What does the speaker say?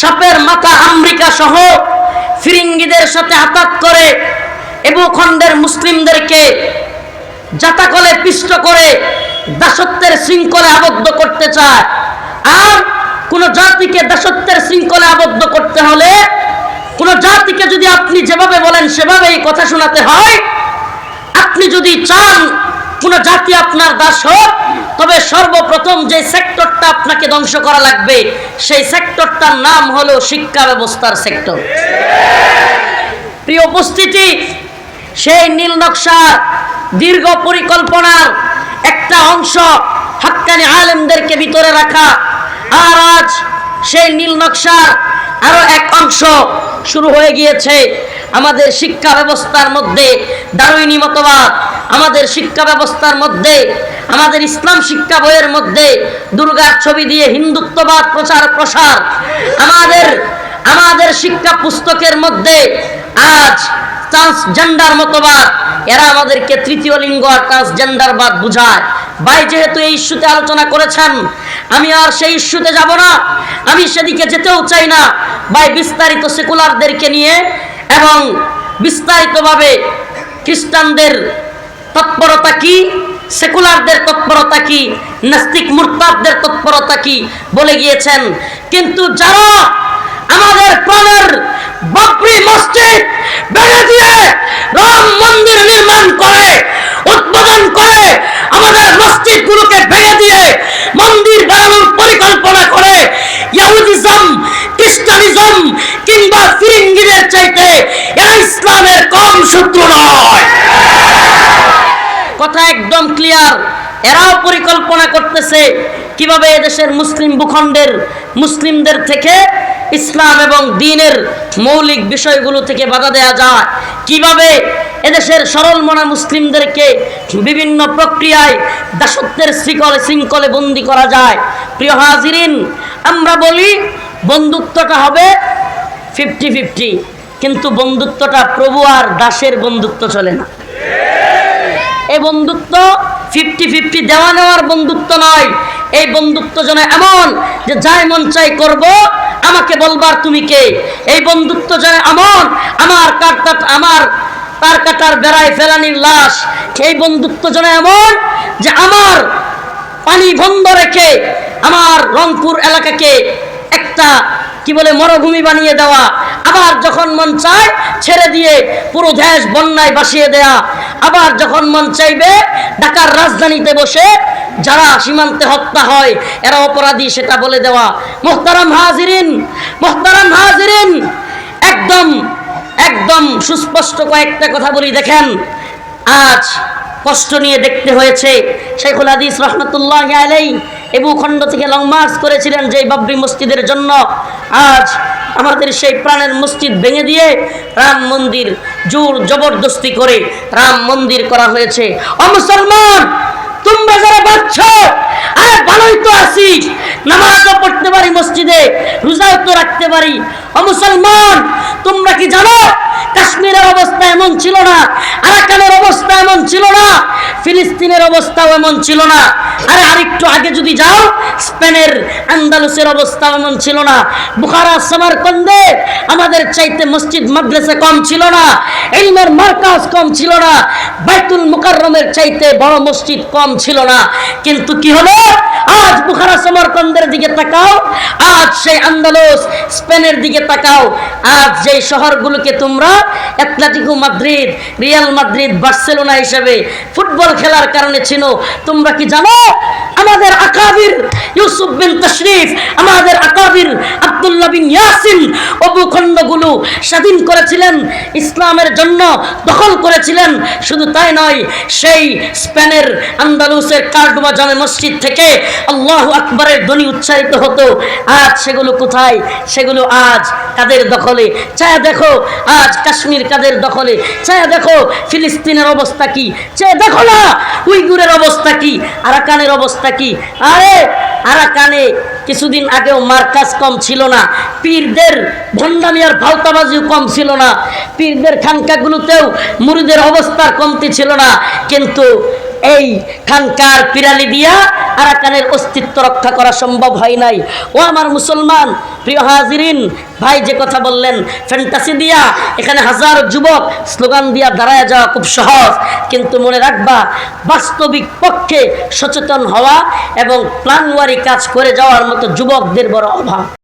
সাপের মাথা আমেরিকা সহ ফিরিঙ্গিদের সাথে আতাত করে এবং খণ্ডের মুসলিমদেরকে জাতাকলে পিষ্ট করে দাসত্বের শৃঙ্খলে আবদ্ধ করতে চায়। আর কোন জাতিকে দাসত্বের শৃঙ্খলে আবদ্ধ করতে হলে কোন জাতিকে যদি আপনি যেভাবে বলেন সেভাবে এই কথা শোনাতে হয়। আপনি যদি চান কোন জাতি, আপনার দাস হোক তবে সর্বপ্রথম যে সেক্টরটা আপনাকে ধ্বংস করা লাগবে, সেই সেক্টরটার নাম হলো শিক্ষা ব্যবস্থার সেক্টর। প্রিয় উপস্থিতি, সেই নীল নকশার দীর্ঘ পরিকল্পনার একটা অংশ হাক্কানি আলেমদেরকে ভিতরে রাখা। আর আজ সেই নীল নকশার আরও এক অংশ শুরু হয়ে গিয়েছে। আমাদের শিক্ষা ব্যবস্থার মধ্যে দারুইনি মতবাদ আমাদের শিক্ষা ব্যবস্থার মধ্যে, আমাদের ইসলাম শিক্ষা বইয়ের মধ্যে দুর্গার ছবি দিয়ে হিন্দুত্ববাদ প্রচার প্রসার, আমাদের আমাদের শিক্ষা পুস্তকের মধ্যে আজ ট্রান্সজেন্ডার মতবাদ, এরা আমাদেরকে তৃতীয় লিঙ্গ আর ট্রান্সজেন্ডারবাদ বুঝায়। ভাই যেহেতু এই ইস্যুতে আলোচনা করেছেন, আমি আর সেই ইস্যুতে যাব না, আমি সেদিকে যেতেও চাই না। ভাই বিস্তারিত সেকুলারদেরকে নিয়ে এবং বিস্তারিতভাবে খ্রিস্টানদের তৎপরতা কি? সেকুলারদের তৎপরতা কি? নাস্তিক মুরতাদদের তৎপরতা কি? বলে গিয়েছেন। কিন্তু যারা আমাদের প্রাণের বাবরি মসজিদ বেড়ে দিয়ে রাম মন্দির নির্মাণ করে উদ্বোধন করে, আমাদের মসজিদগুলোকে ভেঙে দিয়ে মন্দির বানানোর পরিকল্পনা করে, ইয়াহুদিজম, খ্রিস্টানিজম কিংবা ফিরিঙ্গিদের চাইতে এরা ইসলামের কম শত্রু। কথা একদম ক্লিয়ার এরাও পরিকল্পনা করতেছে কীভাবে এদেশের মুসলিম ভূখণ্ডের মুসলিমদের থেকে ইসলাম এবং দিনের মৌলিক বিষয়গুলো থেকে বাধা দেয়া যায়। কীভাবে এদেশের সরল মনা মুসলিমদেরকে বিভিন্ন প্রক্রিয়ায় দাসত্বের শৃঙ্খলে শৃঙ্খলে বন্দি করা যায়। প্রিয় হাজিরিন, আমরা বলি বন্ধুত্বটা হবে ফিফটি ফিফটি কিন্তু বন্ধুত্বটা প্রভু আর দাসের বন্ধুত্ব চলে না। এই বন্ধুত্ব ফিফটি ফিফটি দেওয়া নেওয়ার বন্ধুত্ব নয়। এই বন্ধুত্ব যেন এমন যে যাই মন চাই করব, আমাকে বলবার তুমি কে? এই বন্ধুত্ব যেন এমন আমার কাটা আমার তার কাটার বেড়ায় ফেলানির লাশ, এই বন্ধুত্ব যেন এমন যে আমার পানি বন্ধ রেখে আমার রংপুর এলাকাকে একটা কি বলে মরুভূমি বানিয়ে দেওয়া, আবার যখন মন চায় ছেড়ে দিয়ে পুরো দেশ বন্যায় বাসিয়ে দেয়া আবার যখন মন চাইবে, ঢাকার রাজধানীতে বসে যারা সীমান্তে হত্যা হয়, এরা অপরাধী সেটা বলে দেওয়া। মোহতারাম হাজিরিন মোহতারাম হাজিরিন! একদম একদম সুস্পষ্ট কয়েকটা কথা বলি, দেখেন। আজ কষ্ট নিয়ে দেখতে হয়েছে, শেখুল হাদিস রহমতুল্লাহ আলাই এবু খণ্ড থেকে লং মার্চ করেছিলেন যে বাবরি মসজিদের জন্য। আজ আমাদের সেই প্রাণের মসজিদ ভেঙে দিয়ে রাম মন্দির জোর জবরদস্তি করে রাম মন্দির করা হয়েছে। ও মুসলমান তোমরা যারা আরে ভালোই তো আছি। নামাজও পড়তে পারি, মসজিদে রোজাও তো রাখতে পারি। মুসলমান, তোমরা কি জানো, কাশ্মীরের অবস্থা এমন ছিল না, আরাকানের অবস্থা এমন ছিল না, ফিলিস্তিনের অবস্থাও এমন ছিল না। আরে আরেকটু আগে যদি যাও, স্পেনের, আন্দালুসের অবস্থাও এমন ছিল না। বুখারা, সামারকন্দে আমাদের চাইতে মসজিদ, মাদ্রাসা কম ছিল না, ইলমের মার্কাজ কম ছিল না, বাইতুল মুকাররমের চাইতে বড় মসজিদ কম ছিল না। কিন্তু কি হলো? আজ বুখারা সমরকন্দের দিকে তাকাও। আজ সেই আন্দালুস স্পেনের দিকে তাকাও। আজ যেই শহরগুলোকে তোমরা Atletico Madrid, Real Madrid, Barcelona হিসেবে ফুটবল খেলার কারণে চিনো, তোমরা কি জানো? আমাদের আকাবির ইউসুফ বিন তশরিফ, আমাদের আকাবির আব্দুল্লাহ বিন ইয়াসিন অবুখণ্ডগুলো স্বাধীন করেছিলেন, ইসলামের জন্য দখল করেছিলেন। শুধু তাই নয়, সেই স্পেনের আন্দালুসের কার্ডোবা জামে মসজিদ থেকে আল্লাহ আকবরের ধ্বনি উচ্চারিত হতো। আজ সেগুলো কোথায়? সেগুলো আজ কাদের দখলে? চায়া দেখো আজ কাশ্মীর কাদের দখলে? চায়া দেখো ফিলিস্তিনের অবস্থা কি? চায়া দেখো না, উইগুরের অবস্থা কি? আরাকানের অবস্থা কি? আরে, আরাকানে কিছুদিন আগেও মার্কাজ কম ছিল না, পীরদের ভণ্ডামি আর ভালতাবাজিও কম ছিল না, পীরদের খানকাগুলোতেও মুরিদের অবস্থার কমতি ছিল না, কিন্তু এই খানকার পিরালি দিয়া আরাকানের অস্তিত্ব রক্ষা করা সম্ভব হয় নাই। ও আমার মুসলমান, প্রিয় হাজিরিন, ভাই যে কথা বললেন, ফ্যান্টাসি দিয়া এখানে হাজার যুবক স্লোগান দিয়া দাঁড়ায় যাওয়া খুব সহজ। কিন্তু মনে রাখবা, বাস্তবিক পক্ষে সচেতন হওয়া এবং প্ল্যানওয়ারি কাজ করে যাওয়ার মতো যুবকদের বড় অভাব।